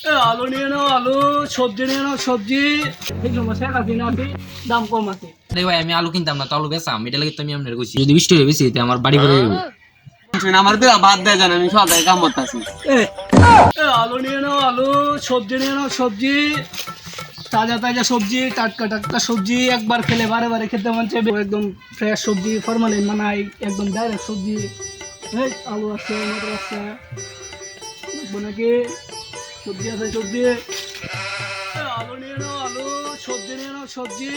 এ, আলু নিয়ে নাও আলু সবজি নিয়ে নাও সবজি। দাম কম আছে। আরে ভাই আমি আলু কিনতাম না তো আলু বেচাম। এটা লাগে আমি আপনার যদি বৃষ্টি হয়ে বেশি আমার বাড়ি ভরে যাব আমার বিলা বাদ দেয় জান আমি সদাই কাম করতেছি। এ, এ, আলু নিয়ে নাও আলু সবজি নিয়ে নাও সবজি। তাজা তাজা সবজি টাটকা টাটকা সবজি একবার খেলে বারে বারে খেতে মন চাইবে। একদম ফ্রেশ সবজি ফরমালিন মানাই একদম ডাইরেক্ট সবজি। এই আলু আছে মটর আছে। নাকি? সবজি আছে সবজি। এ, আলু নিয়ে নাও আলু সবজি নিয়ে নাও সবজি।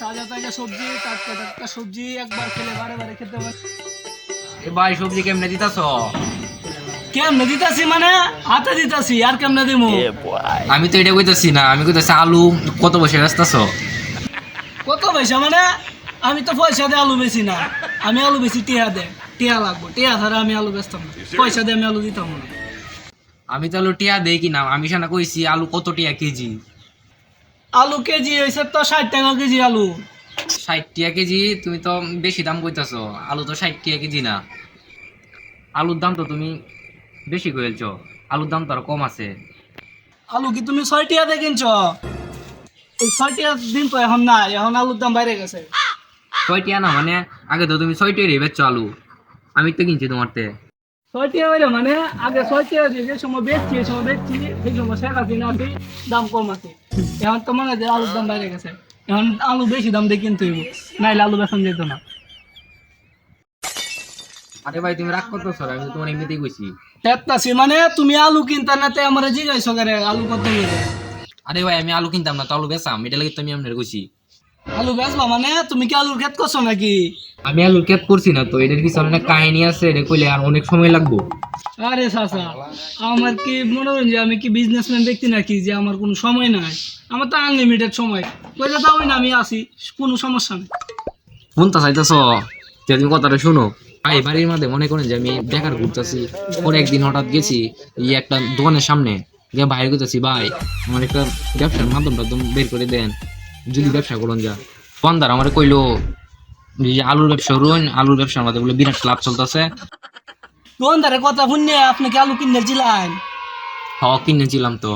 তাজা তাজা সবজি টাটকা টাটকা সবজি একবার খেলে বারে বারে খেতে মন এ ভাই সবজি কেমনে দিতাছ? কেমনে দিতাছি মানে? হাতে দিতাছি আর কেমনে দিমু? আমি তো এটা কইতাছি না আমি কইতাছি আলু কত বসে বেচতাছ? কত পয়সা মানে? আমি তো পয়সা দিয়ে আলু বেশি না। আমি আলু বেশি টিয়া দে টিয়া লাগবো টিয়া ছাড়া আমি আলু বেচতাম না। পয়সা দিয়ে আমি আলু দিতাম না। আমি তো আলু টিয়া দেই কিনা আমি সানা কইছি আলু কত টিয়া কেজি? আলু কেজি হয়েছে তো ষাট টাকা কেজি আলু। ষাট টিয়া কেজি? তুমি তো বেশি দাম কইতাছ আলু তো ষাট টিয়া কেজি না। আলুর দাম তো তুমি বেশি কইলছ আলুর দাম তো আরও কম আছে। আলু কি তুমি ছয় টিয়া দিয়ে কিনছ? এই ছয় টিয়া দিন তো এখন নাই এখন আলুর দাম বাইরে গেছে। ছয় টিয়া না মানে আগে তো তুমি ছয় টিয়া বেচছো আলু। আমি তো কিনছি তোমারতে ছয় মানে আগে যে সময় বেচছি এই সময় বেচছি সেই সময় শেখ হাসিনা আছে দাম কম আছে। এখন তো মনে হয় যে আলুর দাম বাইরে গেছে। এখন আলু বেশি দাম দিয়ে কিনতে হইব নাইলে আলু বেতন যেত না। আরে ভাই তুমি রাগ করতেছ আমি তো তোমার এমনিতেই কইছি। তেত্তাছি মানে তুমি আলু কিনতে না তে আমার জিজ্ঞাসা করে আলু কত আরে ভাই আমি আলু কিনতাম না তো আলু বেচাম এটা লাগে তো আমি কইছি। আলু বেচবা মানে তুমি কি আলুর ক্ষেত করছ নাকি? আমি আলুর ক্যাপ করছি না তো এটার পিছনে অনেক কাহিনী আছে এটা কইলে আর অনেক সময় লাগবো। আরে চাচা আমার কি মনে হয় যে আমি কি বিজনেসম্যান ব্যক্তি নাকি যে আমার কোনো সময় নাই? আমার তো আনলিমিটেড সময়। কইলে তাও না আমি আসি কোনো সমস্যা নেই। ফোনটা চাইতেছ তুমি কথাটা শোনো। ভাই বাড়ির মধ্যে মনে করেন যে আমি বেকার ঘুরতেছি পরে একদিন হঠাৎ গেছি এই একটা দোকানের সামনে গিয়ে বাইরে করতেছি ভাই আমার একটা ব্যবসার মাধ্যম টাধ্যম বের করে দেন। যদি ব্যবসা করুন যা। দোকানদার আমার কইলো যে আলুর ব্যবসা রুন আলুর ব্যবসার মধ্যে বলে বিরাট লাভ চলতেছে। দোকানদারের কথা শুনে আপনি কি আলু কিনে ছিলেন হ কিনেছিলাম তো।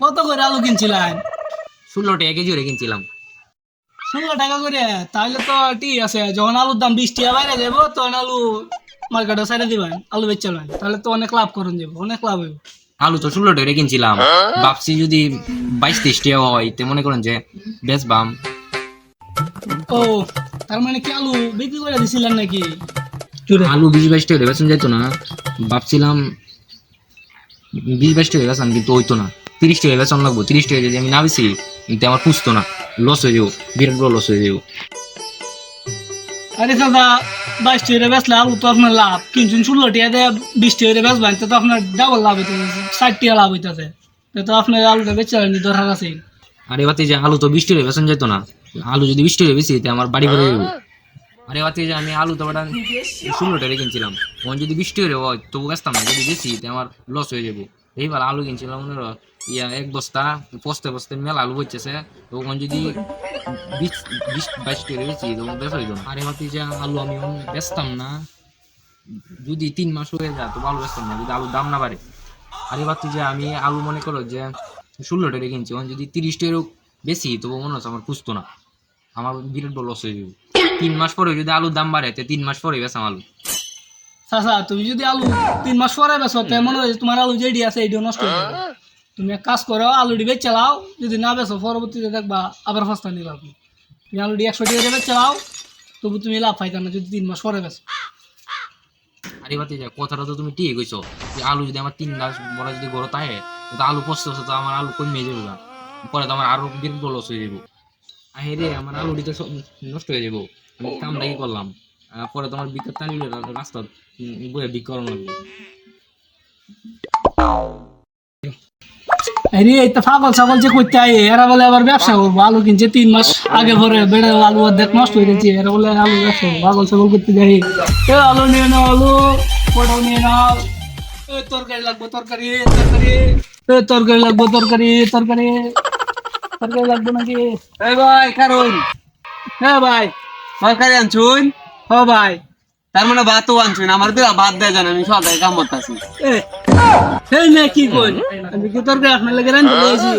কত করে আলু কিনছিলেন ষোলো টাকা কেজি করে কিনছিলাম। ষোলো টাকা করে? তাহলে তো ঠিক আছে যখন আলুর দাম বিশ টাকা বাইরে যাব তখন আলু মার্কেটে সাইডে দিবেন আলু বেচবেন তাহলে তো অনেক লাভ করুন যাব অনেক লাভ হইব। আলু তো ষোলো টাকা কিনছিলাম। ভাবছি যদি বাইশ তেইশ টাকা হয় তো মনে করেন যে বেচবাম। ও তার মানে কি আলু বিক্রি করে দিছিলেন নাকি? আলু বিশ বাইশ টাকা বেতন যেত না। ভাবছিলাম বিশ বাইশ টাকা বেতন কিন্তু হইতো না। তিরিশ টাকা বেতন লাগবো তিরিশ টাকা যদি আমি না বেশি কিন্তু আমার পুষতো না। লস হয়ে যাব বিরাট বড় লস হয়ে যাব। আরে দাদা বাইশ টাকা বেচলে আলু তো আপনার লাভ। কিনছেন ষোলো টাকা দিয়ে বিশ টাকা বেচবেন তো আপনার ডাবল লাভ হইতেছে ষাট টাকা লাভ হইতেছে। তো আপনার আলুটা বেচে দরকার আছে। আরে বাতি যে আলু তো বিশ টাকা বেতন যেত না আলু যদি বিশ টাকা বেশি তো আমার বাড়ি ভরে যাব আরে বাতি যে আমি আলু তো ওটা ষোলো টাকা কিনছিলাম ওখান যদি বিশ টাকা হয় তবু বেচতাম না যদি বেশি তো আমার লস হয়ে যাব এইবার আলু কিনছিলাম মনে করো, ইয়া এক বস্তা পস্তে পস্তে মেলা আলু হচ্ছে তো ওখান যদি বিশ বিশ বাইশ টাকা বেশি তখন বেচা হইতো আরে বাতি যে আলু আমি বেচতাম না যদি তিন মাস হয়ে যায় তো আলু বেচতাম না যদি আলুর দাম না বাড়ে। আরে বাতি যে আমি আলু মনে করো যে ষোলো টাকা কিনছি এখন যদি তিরিশ টাকারও বেশি তবু মনে হচ্ছে আমার পুষতো না। আমার বিরাট বড় লস হয়ে যাবে। তিন মাস পরে যদি আলুর দাম বাড়ে তো তিন মাস পরে বেচাম আলু। চাচা তুমি যদি আলু তিন মাস পরে বেচো তো মনে হয় তোমার আলু যেটি আছে এইটাও নষ্ট হয়ে যাবে। তুমি এক কাজ করো আলুটি বেচ চালাও যদি না বেচো পরবর্তীতে দেখবা আবার সস্তা নিবা আপনি তুমি আলুটি একশো টাকা বেচ চালাও তবু তুমি লাভ পাইতা না যদি তিন মাস পরে বেচো। আরে বাতি কথাটা তো তুমি ঠিক কইছো। যে আলু যদি আমার তিন মাস বড় যদি তাহে তো আলু পচতে তো আমার আলু কমে যাবে না পরে তো আমার আরও লস হয়ে যাব আহে রে আমার আলুটি নষ্ট হয়ে যাব আমি কামটা কি করলাম? আহ, পরে তোমার বিকেট টানি রাস্তা বয়ে বিক করানো লাগবে। আরে এই তো পাগল ছাগল যে করতে আই এরা বলে আবার ব্যবসা করব, আলু কিনছে তিন মাস আগে পরে বেড়ে আলু অর্ধেক নষ্ট হয়ে গেছে, এরা বলে আলু ব্যবসা করব, পাগল ছাগল করতে যাই। এ, আলু নিয়ে নাও, আলু, পটল নিয়ে নাও। এ, তরকারি লাগবে, তরকারি তরকারি। এ, তরকারি লাগবে, তরকারি তরকারি। তরকারি লাগবে নাকি? এই ভাই কারণ হ্যাঁ ভাই সরকারি আনছুন হ ভাই। তার মানে ভাতও না আমার বিলা বাদ দেয় জান আমি সদাই কাম করতেছি। এ সেই না কি কই? আমি কি তোর আপনার লাগে রান বলেছি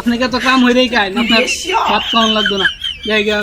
আপনাকে তো কাম হয়ে খাই আপনার ভাত খাওয়ান লাগতো না। জায়গা